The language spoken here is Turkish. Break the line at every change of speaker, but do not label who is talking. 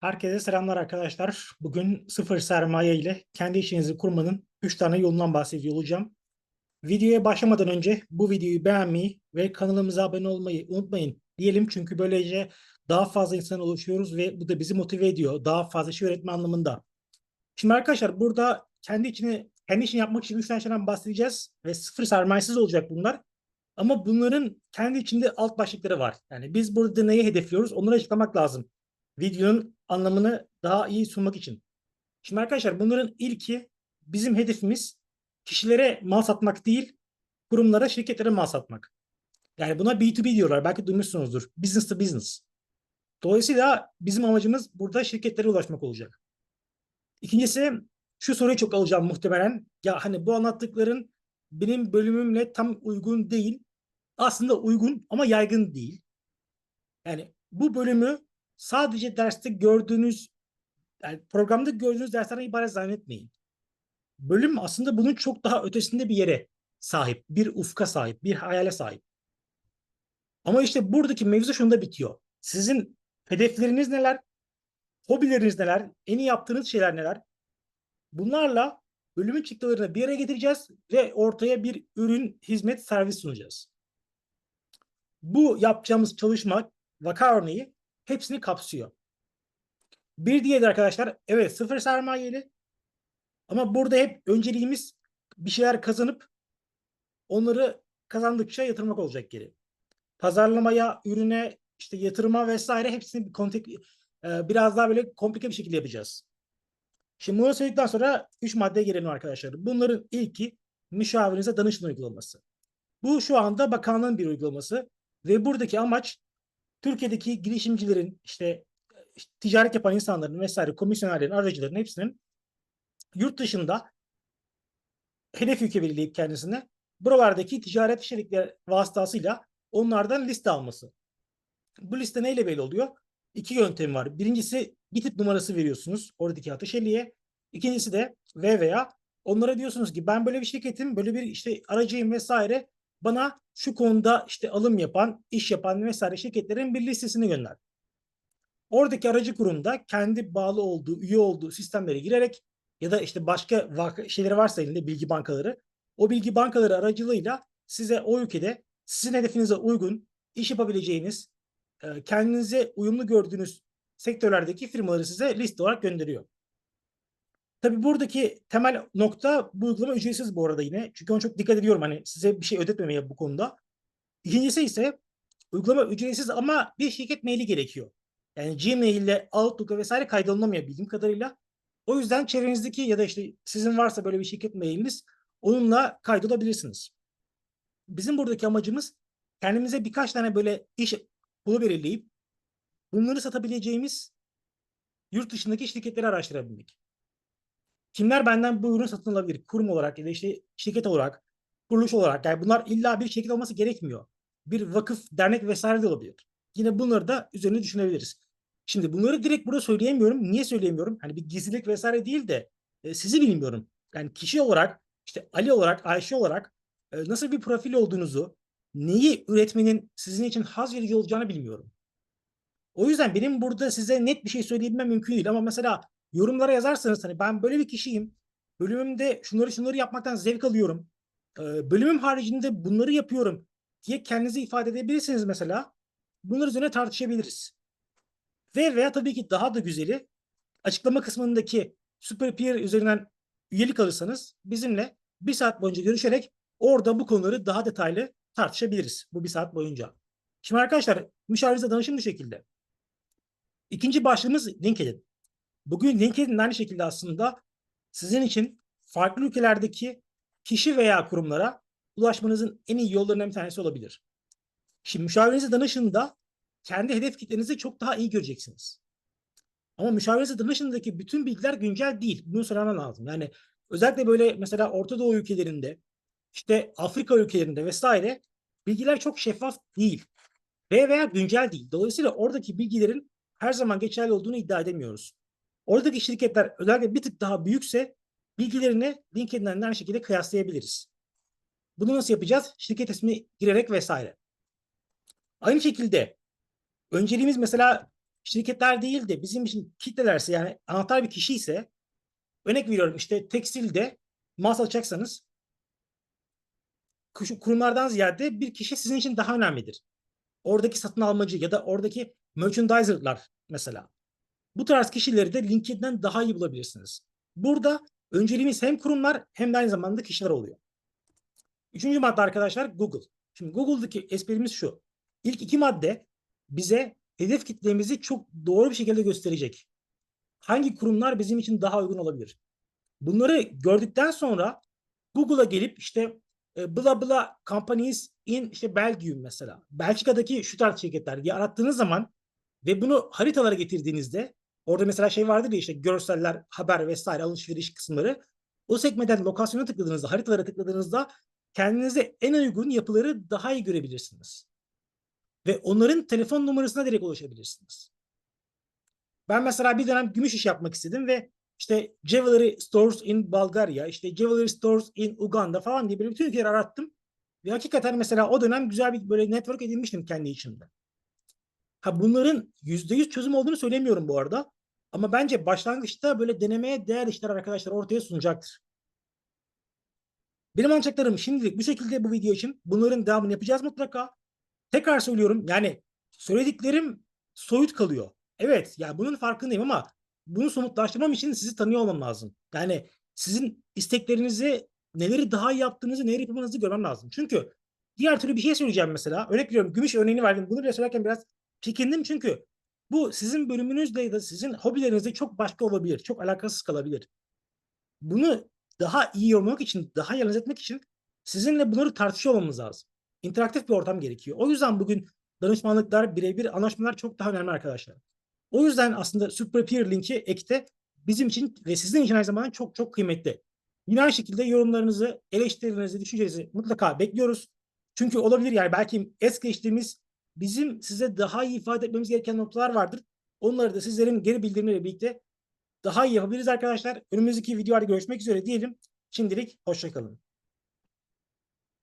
Herkese selamlar arkadaşlar. Bugün sıfır sermaye ile kendi işinizi kurmanın 3 tane yolundan bahsediyor olacağım. Videoya başlamadan önce bu videoyu beğenmeyi ve kanalımıza abone olmayı unutmayın diyelim. Çünkü böylece daha fazla insan oluşuyoruz ve bu da bizi motive ediyor. Daha fazla şey öğretme anlamında. Şimdi arkadaşlar burada kendi içini kendi işini yapmak için 3 tane şeyden bahsedeceğiz ve sıfır sermayesiz olacak bunlar. Ama bunların kendi içinde alt başlıkları var. Yani biz burada neyi hedefliyoruz onları açıklamak lazım videonun anlamını daha iyi sunmak için. Şimdi arkadaşlar bunların ilki bizim hedefimiz kişilere mal satmak değil, kurumlara, şirketlere mal satmak. Yani buna B2B diyorlar. Belki duymuşsunuzdur. Business to business. Dolayısıyla bizim amacımız burada şirketlere ulaşmak olacak. İkincisi şu soruyu çok alacağım muhtemelen. Ya hani bu anlattıkların benim bölümümle tam uygun değil. Aslında uygun ama yaygın değil. Yani bu bölümü sadece derste gördüğünüz yani programda gördüğünüz derslerden ibaret zannetmeyin. Bölüm aslında bunun çok daha ötesinde bir yere sahip. Bir ufka sahip, bir hayale sahip. Ama işte buradaki mevzu şunda bitiyor. Sizin hedefleriniz neler? Hobileriniz neler? En iyi yaptığınız şeyler neler? Bunlarla bölümün çıktılarını bir araya getireceğiz ve ortaya bir ürün, hizmet, servis sunacağız. Bu yapacağımız çalışma vaka örneği hepsini kapsıyor. Bir diğeri arkadaşlar evet sıfır sermayeli ama burada hep önceliğimiz bir şeyler kazanıp onları kazandıkça yatırmak olacak geri. Pazarlamaya, ürüne, işte yatırıma vesaire hepsini kontek, e, biraz daha böyle komplike bir şekilde yapacağız. Şimdi bunu söyledikten sonra 3 maddeye gelelim arkadaşlar. Bunların ilki müşavirinize danışın uygulaması. Bu şu anda bakanlığın bir uygulaması ve buradaki amaç Türkiye'deki girişimcilerin işte, ticaret yapan insanların vesaire komisyonerlerin, aracıların hepsinin yurt dışında hedef ülke belirleyip kendisine buralardaki ticaret şirketleri vasıtasıyla onlardan liste alması. Bu liste neyle belli oluyor? İki yöntem var. Birincisi bir tip numarası veriyorsunuz oradaki ateşeliğe. İkincisi de V veya onlara diyorsunuz ki ben böyle bir şirketim, böyle bir işte aracıyım vesaire bana şu konuda işte alım yapan, iş yapan vesaire şirketlerin bir listesini gönder. Oradaki aracı kurumda kendi bağlı olduğu, üye olduğu sistemlere girerek ya da işte başka şeyleri varsa elinde bilgi bankaları, o bilgi bankaları aracılığıyla size o ülkede sizin hedefinize uygun iş yapabileceğiniz, kendinize uyumlu gördüğünüz sektörlerdeki firmaları size liste olarak gönderiyor. Tabii buradaki temel nokta bu uygulama ücretsiz bu arada yine. Çünkü ona çok dikkat ediyorum hani size bir şey ödetmemeye bu konuda. İkincisi ise uygulama ücretsiz ama bir şirket maili gerekiyor. Yani Gmail ile Outlook'a vesaire kaydolunamıyor bildiğim kadarıyla. O yüzden çevrenizdeki ya da işte sizin varsa böyle bir şirket mailiniz onunla kaydolabilirsiniz. Bizim buradaki amacımız kendimize birkaç tane böyle iş bulu belirleyip bunları satabileceğimiz yurt dışındaki şirketleri araştırabilmek. Kimler benden bu ürünü satın alabilir? Kurum olarak ya da işte şirket olarak, kuruluş olarak. Yani bunlar illa bir şirket olması gerekmiyor. Bir vakıf, dernek vesaire de olabilir. Yine bunları da üzerine düşünebiliriz. Şimdi bunları direkt burada söyleyemiyorum. Niye söyleyemiyorum? Hani bir gizlilik vesaire değil de e, sizi bilmiyorum. Yani kişi olarak, işte Ali olarak, Ayşe olarak e, nasıl bir profil olduğunuzu, neyi üretmenin sizin için haz verici olacağını bilmiyorum. O yüzden benim burada size net bir şey söyleyebilmem mümkün değil. Ama mesela yorumlara yazarsanız hani ben böyle bir kişiyim. Bölümümde şunları şunları yapmaktan zevk alıyorum. Ee, bölümüm haricinde bunları yapıyorum diye kendinizi ifade edebilirsiniz mesela. Bunlar üzerine tartışabiliriz. Ve veya tabii ki daha da güzeli açıklama kısmındaki Super Peer üzerinden üyelik alırsanız bizimle bir saat boyunca görüşerek orada bu konuları daha detaylı tartışabiliriz bu bir saat boyunca. Şimdi arkadaşlar müşavirinize danışın bu şekilde. İkinci başlığımız LinkedIn. Bugün LinkedIn aynı şekilde aslında sizin için farklı ülkelerdeki kişi veya kurumlara ulaşmanızın en iyi yollarından bir tanesi olabilir. Şimdi müşavirinize danışında kendi hedef kitlenizi çok daha iyi göreceksiniz. Ama müşavirinize danışındaki bütün bilgiler güncel değil. Bunu söylemem lazım. Yani özellikle böyle mesela Orta Doğu ülkelerinde, işte Afrika ülkelerinde vesaire bilgiler çok şeffaf değil. Ve veya güncel değil. Dolayısıyla oradaki bilgilerin her zaman geçerli olduğunu iddia edemiyoruz. Oradaki şirketler özellikle bir tık daha büyükse bilgilerini LinkedIn'den aynı şekilde kıyaslayabiliriz. Bunu nasıl yapacağız? Şirket ismi girerek vesaire. Aynı şekilde önceliğimiz mesela şirketler değil de bizim için kitlelerse yani anahtar bir kişi ise örnek veriyorum işte tekstilde mal satacaksanız kuş- kurumlardan ziyade bir kişi sizin için daha önemlidir. Oradaki satın almacı ya da oradaki merchandiser'lar mesela. Bu tarz kişileri de LinkedIn'den daha iyi bulabilirsiniz. Burada önceliğimiz hem kurumlar hem de aynı zamanda kişiler oluyor. Üçüncü madde arkadaşlar Google. Şimdi Google'daki esprimiz şu. İlk iki madde bize hedef kitlemizi çok doğru bir şekilde gösterecek. Hangi kurumlar bizim için daha uygun olabilir? Bunları gördükten sonra Google'a gelip işte e, bla bla companies in işte Belgium mesela. Belçika'daki şu tarz şirketler diye arattığınız zaman ve bunu haritalara getirdiğinizde orada mesela şey vardır ya işte görseller, haber vesaire alışveriş kısımları. O sekmeden lokasyona tıkladığınızda, haritalara tıkladığınızda kendinize en uygun yapıları daha iyi görebilirsiniz. Ve onların telefon numarasına direkt ulaşabilirsiniz. Ben mesela bir dönem gümüş iş yapmak istedim ve işte Jewelry Stores in Bulgaria, işte Jewelry Stores in Uganda falan diye böyle bütün ülkeleri arattım. Ve hakikaten mesela o dönem güzel bir böyle network edinmiştim kendi içimde. Ha bunların %100 çözüm olduğunu söylemiyorum bu arada. Ama bence başlangıçta böyle denemeye değer işler arkadaşlar ortaya sunacaktır. Benim anlatacaklarım şimdilik bu şekilde bu video için. Bunların devamını yapacağız mutlaka. Tekrar söylüyorum yani söylediklerim soyut kalıyor. Evet yani bunun farkındayım ama bunu somutlaştırmam için sizi tanıyor olmam lazım. Yani sizin isteklerinizi, neleri daha iyi yaptığınızı, neleri yapamadığınızı görmem lazım. Çünkü diğer türlü bir şey söyleyeceğim mesela. Örnek veriyorum gümüş örneğini verdim. Bunu bile söylerken biraz çekindim çünkü bu sizin bölümünüzle ya da sizin hobilerinizle çok başka olabilir. Çok alakasız kalabilir. Bunu daha iyi yorumlamak için, daha iyi etmek için sizinle bunları tartışıyor olmamız lazım. İnteraktif bir ortam gerekiyor. O yüzden bugün danışmanlıklar, birebir anlaşmalar çok daha önemli arkadaşlar. O yüzden aslında Super Peer linki ekte bizim için ve sizin için aynı zamanda çok çok kıymetli. Yine aynı şekilde yorumlarınızı, eleştirilerinizi, düşüncelerinizi mutlaka bekliyoruz. Çünkü olabilir yani belki es geçtiğimiz bizim size daha iyi ifade etmemiz gereken noktalar vardır. Onları da sizlerin geri bildirimleriyle birlikte daha iyi yapabiliriz arkadaşlar. Önümüzdeki videolarda görüşmek üzere diyelim. Şimdilik hoşçakalın.